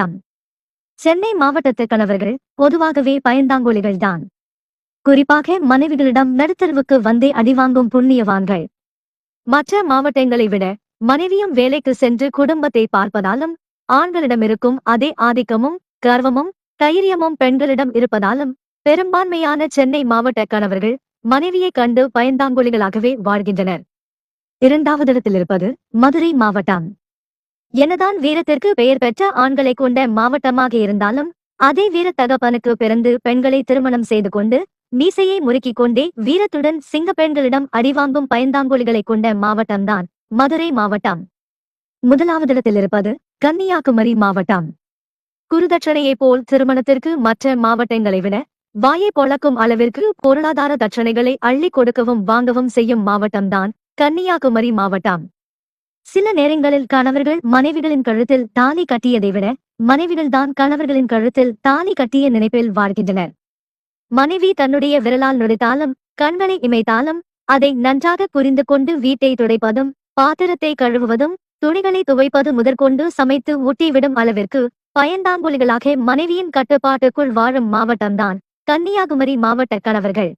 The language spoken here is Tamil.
மாவட்டம் சென்னை மாவட்டத்து கணவர்கள் பொதுவாகவே பயந்தாங்கோலிகள்தான் குறிப்பாக மனைவிகளிடம் நடுத்தருவுக்கு வந்தே அடிவாங்கும் புண்ணியவான்கள். மற்ற மாவட்டங்களை விட மனைவியும் வேலைக்கு சென்று குடும்பத்தை பார்ப்பதாலும் ஆண்களிடம் இருக்கும் அதே ஆதிக்கமும் கர்வமும் தைரியமும் பெண்களிடம் இருப்பதாலும் பெரும்பான்மையான சென்னை மாவட்ட கணவர்கள் மனைவியை கண்டு பயந்தாங்கொலிகளாகவே வாழ்கின்றனர். இரண்டாவது இடத்தில் இருப்பது மதுரை மாவட்டம். என்னதான் வீரத்திற்கு பெயர் பெற்ற ஆண்களை கொண்ட மாவட்டமாக இருந்தாலும் அதே வீர தகப்பனுக்கு பிறந்து பெண்களை திருமணம் செய்து கொண்டு மீசையை முறுக்கிக் கொண்டே வீரத்துடன் சிங்க பெண்களிடம் அடிவாங்கும் பயந்தாங்கொலிகளை கொண்ட மாவட்டம்தான் மதுரை மாவட்டம். முதலாவதிடத்தில் இருப்பது கன்னியாகுமரி மாவட்டம். குருதட்சணையைப் போல் திருமணத்திற்கு மற்ற மாவட்டங்களை விட வாயை பொழக்கும் அளவிற்கு பொருளாதார தட்சணைகளை அள்ளிக் கொடுக்கவும் வாங்கவும் செய்யும் மாவட்டம்தான் கன்னியாகுமரி மாவட்டம். சில நேரங்களில் கணவர்கள் மனைவிகளின் கழுத்தில் தாலி கட்டியதை விட மனைவிகள்தான் கணவர்களின் கழுத்தில் தாலி கட்டிய நினைப்பில் வாழ்கின்றனர். மனைவி தன்னுடைய விரலால் நுழைத்தாலும் கண்களை இமைத்தாலும் அதை நன்றாக புரிந்து கொண்டு வீட்டை துடைப்பதும் பாத்திரத்தை கழுவுவதும் துணிகளை துவைப்பது முதற்கொண்டு சமைத்து ஊட்டிவிடும் அளவிற்கு பயந்தாங்குலிகளாக மனைவியின் கட்டுப்பாட்டுக்குள் வாழும் மாவட்டம்தான் கன்னியாகுமரி மாவட்ட கணவர்கள்.